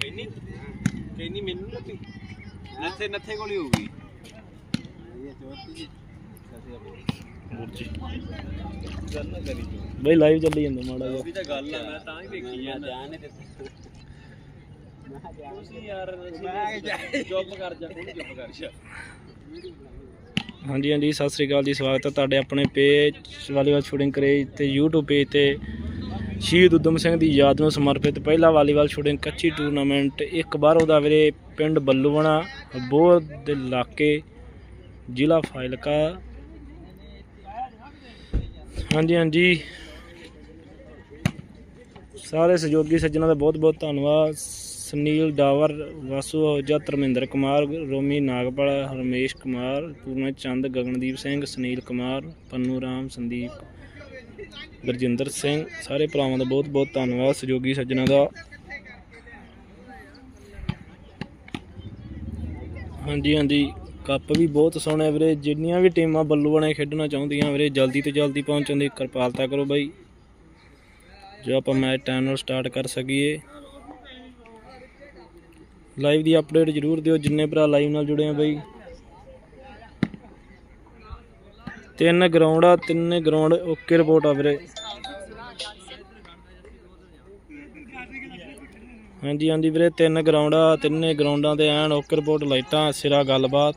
ਕਹਿੰਨੀ ਕਹਿੰਨੀ ਮੈਨੂੰ ਲੱਗੀ ਨੱਥੇ ਨੱਥੇ ਕੋਲ ਹੀ ਹੋਊਗੀ ਗੱਲ ਨਾ ਕਰੀ ਜੋ ਬਈ ਲਾਈਵ ਚੱਲੀ ਜਾਂਦਾ ਮਾੜਾ ਜਿਹਾ। ਵੀ ਤਾਂ ਗੱਲ ਆ ਮੈਂ ਤਾਂ ਹੀ ਵੇਖੀ ਜਾਂਦਾ। ਧਿਆਨ ਨਹੀਂ ਦਿੱਤਾ। ਤੁਸੀਂ ਯਾਰ ਚੁੱਪ ਕਰ ਜਾ ਕੋਈ ਚੁੱਪ ਕਰ ਜਾ। ਹਾਂਜੀ ਹਾਂਜੀ ਸਤਿ ਸ੍ਰੀ ਅਕਾਲ ਜੀ ਸਵਾਗਤ ਹੈ ਤੁਹਾਡੇ ਆਪਣੇ ਪੇਜ ਵਾਲੀਬਾਲ ਸ਼ੂਟਿੰਗ ਕਰੇਜ ਤੇ YouTube ਪੇਜ ਤੇ ਸ਼ਹੀਦ ਉਦਮ ਸਿੰਘ ਦੀ ਯਾਦ ਨੂੰ ਸਮਰਪਿਤ ਪਹਿਲਾ ਵਾਲੀਬਾਲ ਸ਼ੂਟਿੰਗ ਕੱਚੀ ਟੂਰਨਾਮੈਂਟ ਇੱਕ ਬਾਰੋ ਦਾ ਵੀਰੇ ਪਿੰਡ ਬੱਲੂਵਣਾ ਬੋਰ ਦੇ ਇਲਾਕੇ, ਜ਼ਿਲ੍ਹਾ ਫਾਜ਼ਿਲਕਾ। ਹਾਂਜੀ ਹਾਂਜੀ। ਸਾਰੇ ਸਹਿਯੋਗੀ ਸੱਜਣਾਂ ਦਾ ਬਹੁਤ ਬਹੁਤ ਧੰਨਵਾਦ। ਸੁਨੀਲ ਡਾਵਰ, ਵਾਸੂ ਅਹੂਜਾ ਧਰਮਿੰਦਰ ਕੁਮਾਰ, ਰੋਮੀ ਨਾਗਪਾਲ, ਹਰਮੇਸ਼ ਕੁਮਾਰ, ਪੂਰਨ ਚੰਦ, ਗਗਨਦੀਪ ਸਿੰਘ, ਸੁਨੀਲ ਕੁਮਾਰ, ਪੰਨੂ ਰਾਮ, ਸੰਦੀਪ ਗੁਰਜਿੰਦਰ ਸਿੰਘ, ਸਾਰੇ ਭਰਾਵਾਂ ਦਾ ਬਹੁਤ ਬਹੁਤ ਧੰਨਵਾਦ, ਸਹਿਯੋਗੀ ਸੱਜਣਾ ਦਾ। ਹਾਂਜੀ ਹਾਂਜੀ, ਕੱਪ ਵੀ ਬਹੁਤ ਸੋਹਣੇ ਵੀਰੇ, ਜਿੰਨੀਆਂ ਵੀ ਟੀਮਾਂ ਬੱਲੂ ਬੱਲੂਆਣੇ ਖੇਡਣਾ ਚਾਹੁੰਦੀਆਂ ਵੀਰੇ, ਜਲਦੀ ਤੋਂ ਜਲਦੀ ਪਹੁੰਚਣ ਦੀ ਕਿਰਪਾਲਤਾ ਕਰੋ ਬਾਈ। ਜੋ ਆਪਾਂ ਮੈਚ ਟਾਈਮ ਨਾਲ ਸਟਾਰਟ ਕਰ ਸਕੀਏ। ਲਾਈਵ ਦੀ ਅਪਡੇਟ ਜ਼ਰੂਰ ਦਿਓ, ਜਿੰਨੇ ਭਰਾ ਲਾਈਵ ਨਾਲ ਜੁੜੇ ਆ ਬਾਈ। ਤਿੰਨ ਗਰਾਊਂਡ ਆ, ਤਿੰਨੇ ਗਰਾਊਂਡ ਓਕੇ ਰਿਪੋਰਟ ਆ ਵੀਰੇ। ਹਾਂਜੀ ਹਾਂਜੀ ਵੀਰੇ, ਤਿੰਨ ਗਰਾਊਂਡ ਆ, ਤਿੰਨੇ ਗਰਾਊਂਡਾਂ ਤੇ ਐਨ ਓਕੇ ਰਿਪੋਰਟ ਲਾਈਟਾਂ, ਸਿਰਾ ਗੱਲਬਾਤ।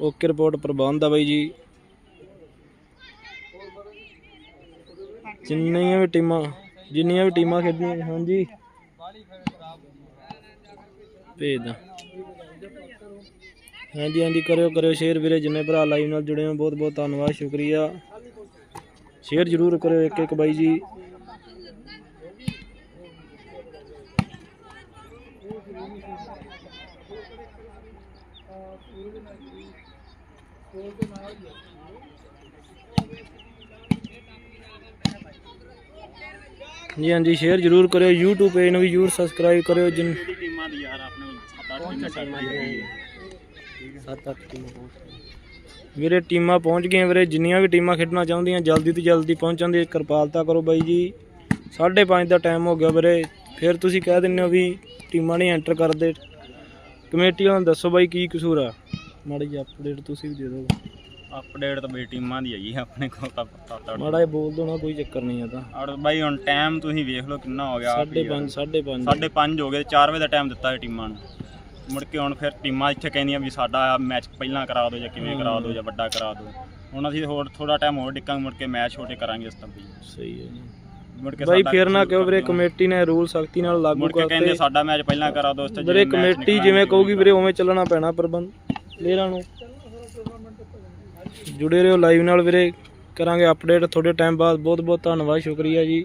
ਓਕੇ ਰਿਪੋਰਟ ਪ੍ਰਬੰਧ ਆ ਬਾਈ ਜੀ। ਜਿੰਨੀਆਂ ਵੀ ਟੀਮਾਂ, ਜਿੰਨੀਆਂ ਵੀ ਟੀਮਾਂ ਖੇਡੀਆਂ, ਹਾਂਜੀ। ਭੇਜਦਾ ਹਾਂਜੀ ਹਾਂਜੀ ਕਰਿਓ ਕਰਿਓ ਸ਼ੇਅਰ ਵੀਰੇ ਜਿੰਨੇ ਭਰਾ ਲਾਈਵ ਨਾਲ ਜੁੜੇ ਹੋ ਬਹੁਤ ਬਹੁਤ ਧੰਨਵਾਦ ਸ਼ੁਕਰੀਆ। ਸ਼ੇਅਰ ਜ਼ਰੂਰ ਕਰਿਓ ਇੱਕ ਇੱਕ ਬਾਈ ਜੀ। ਜੀ ਹਾਂਜੀ ਸ਼ੇਅਰ ਜ਼ਰੂਰ ਕਰਿਓ YouTube ਪੇਜ ਨੂੰ ਵੀ ਜ਼ਰੂਰ ਸਬਸਕ੍ਰਾਈਬ ਕਰਿਓ ਜਿਨ ਟੀਮਾਂ ਦੀ ਯਾਰ ਆਪਣੇ ਸੱਤ ਅੱਠ ਟੀਮਾਂ ਵੀਰੇ ਟੀਮਾਂ ਪਹੁੰਚ ਗਈਆਂ ਵੀਰੇ ਜਿੰਨੀਆਂ ਵੀ ਟੀਮਾਂ ਖੇਡਣਾ ਚਾਹੁੰਦੀਆਂ ਜਲਦੀ ਤੋਂ ਜਲਦੀ ਪਹੁੰਚਣ ਦੀ ਕਿਰਪਾਲਤਾ ਕਰੋ ਬਾਈ ਜੀ। 5:30 ਦਾ ਟਾਈਮ ਹੋ ਗਿਆ ਵੀਰੇ। ਫਿਰ ਤੁਸੀਂ ਕਹਿ ਦਿੰਦੇ ਹੋ ਵੀ ਟੀਮਾਂ ਨਹੀਂ ਐਂਟਰ ਕਰਦੇ। ਕਮੇਟੀ ਵਾਲਿਆਂ ਨੂੰ ਦੱਸੋ ਬਾਈ ਕੀ ਕਸੂਰ ਆ। ਮਾੜੀ ਜਿਹੀ ਅਪਡੇਟ ਤੁਸੀਂ ਵੀ ਦੇ ਦਿਓ। ਅਪਡੇਟ ਤਾਂ ਬਈ ਟੀਮਾਂ ਦੀ ਹੈਗੀ ਆਪਣੇ ਕੋਲ ਤਾਂ ਸੱਤ ਅੱਠ ਮਾੜਾ ਜਿਹਾ ਬੋਲ ਦੋ ਨਾ ਕੋਈ ਚੱਕਰ ਨਹੀਂ ਆ ਤਾਂ। ਔਰ ਬਾਈ ਹੁਣ ਟਾਈਮ ਤੁਸੀਂ ਵੇਖ ਲਓ ਕਿੰਨਾ ਹੋ ਗਿਆ 5:30 5:30 ਸਾਢੇ ਪੰਜ। ਹੋ ਗਏ 4 ਵਜੇ ਦਾ ਟਾਈਮ ਦਿੱਤਾ ਹੈ ਟੀਮਾਂ ਨੂੰ। ਮੁੜ ਕੇ ਹੁਣ ਫਿਰ ਟੀਮਾਂ ਇੱਥੇ ਕਹਿੰਦੀਆਂ ਵੀ ਸਾਡਾ ਮੈਚ ਪਹਿਲਾਂ ਕਰਾ ਦਿਓ ਜਾਂ ਕਿਵੇਂ ਕਰਾ ਦਿਓ ਜਾਂ ਵੱਡਾ ਕਰਾ ਦਿਓ। ਹੁਣ ਅਸੀਂ ਹੋਰ ਥੋੜਾ ਟਾਈਮ ਹੋਰ ਡਿੱਕਾਂਗੇ ਮੁੜ ਕੇ ਮੈਚ ਛੋਟੇ ਕਰਾਂਗੇ ਇਸ ਤਰ੍ਹਾਂ ਵੀ। ਸਹੀ ਹੈ ਜੀ। ਮੁੜ ਕੇ ਬਾਈ ਫਿਰ ਨਾ ਕਿਉਂ ਵੀਰੇ। ਕਮੇਟੀ ਨੇ ਰੂਲ ਸਖਤੀ ਨਾਲ ਲਾਗੂ ਮੁੜ ਕੇ ਕਹਿੰਦੇ ਕਰਤੇ ਸਾਡਾ ਮੈਚ ਪਹਿਲਾਂ ਕਰਾ ਦਿਓ ਉਸ ਤੇ ਵੀਰੇ ਕਮੇਟੀ ਜਿਵੇਂ ਕਹੂਗੀ ਵੀਰੇ ਉਵੇਂ ਚੱਲਣਾ ਪੈਣਾ ਪ੍ਰਬੰਧ ਪਲੇਅਰਾਂ ਨੂੰ। ਜੁੜੇ ਰਹੋ ਲਾਈਵ ਨਾਲ ਵੀਰੇ। ਕਰਾਂਗੇ ਅਪਡੇਟ ਥੋੜੇ ਟਾਈਮ ਬਾਅਦ ਬਹੁਤ ਬਹੁਤ ਧੰਨਵਾਦ ਸ਼ੁਕਰੀਆ ਜੀ।